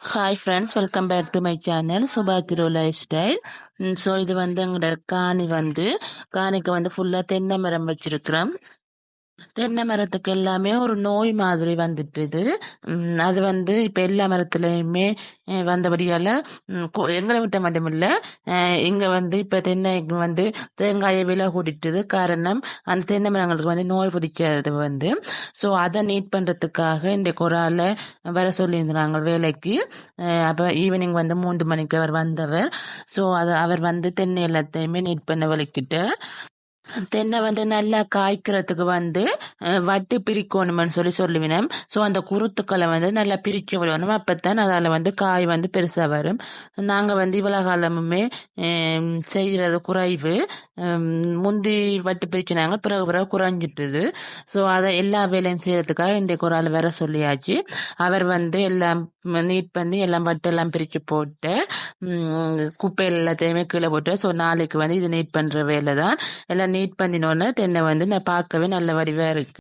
Hi friends welcome back to my channel Subha Thiru life style so இது வந்து எங்களோட காணி வந்து காணிக்கு வந்து ஃபுல்லாக தென்னை மரம் வச்சிருக்கிறோம். தென்னை மரத்துக்கு எல்லாமே ஒரு நோய் மாதிரி வந்துட்டுது. அது வந்து இப்போ எல்லா மரத்துலேயுமே அஹ் வந்தபடியால் கொ- எங்களை விட்ட மட்டும் இல்லை இங்கே வந்து இப்போ தென்னைக்கு வந்து தேங்காயை விலை கூட்டிட்டுது காரணம் அந்த தென்னை மரங்களுக்கு வந்து நோய் பிடிக்காது வந்து. ஸோ அதை நீட் பண்ணுறதுக்காக இந்த குரால வர சொல்லியிருந்தாங்க வேலைக்கு. அப்போ ஈவினிங் வந்து மூன்று மணிக்கு அவர் வந்தவர். ஸோ அது அவர் வந்து தென்னை எல்லாத்தையுமே நீட் பண்ண வலிக்கிட்டு தென்னை வந்து நல்லா காய்க்கிறதுக்கு வந்து வட்டு பிரிக்கணும்னு சொல்லி சொல்லுவினோம். ஸோ அந்த குருத்துக்களை வந்து நல்லா பிரிக்க விடணும். அப்போத்தான் அதில் வந்து காய் வந்து பெருசாக வரும். நாங்கள் வந்து இவ்வளோ காலமுமே செய்கிறது குறைவு. முந்தி வட்டு பிரிக்கினாங்க பிறகு பிறகு குறைஞ்சிட்டுது. ஸோ அதை எல்லா வேலையும் செய்கிறதுக்காக இந்த குரால் வேற சொல்லியாச்சு. அவர் வந்து எல்லாம் நீட் பண்ணி எல்லாம் வட்டெல்லாம் பிரித்து போட்டு குப்பை எல்லாத்தையுமே கீழே போட்டு ஸோ நாளைக்கு வந்து இது நீட் பண்ணுற வேலை தான் எல்லாம் மேட் பண்ணினோன்னே தென்னை வந்து நான் பார்க்கவே நல்ல வடிவாக இருக்கு.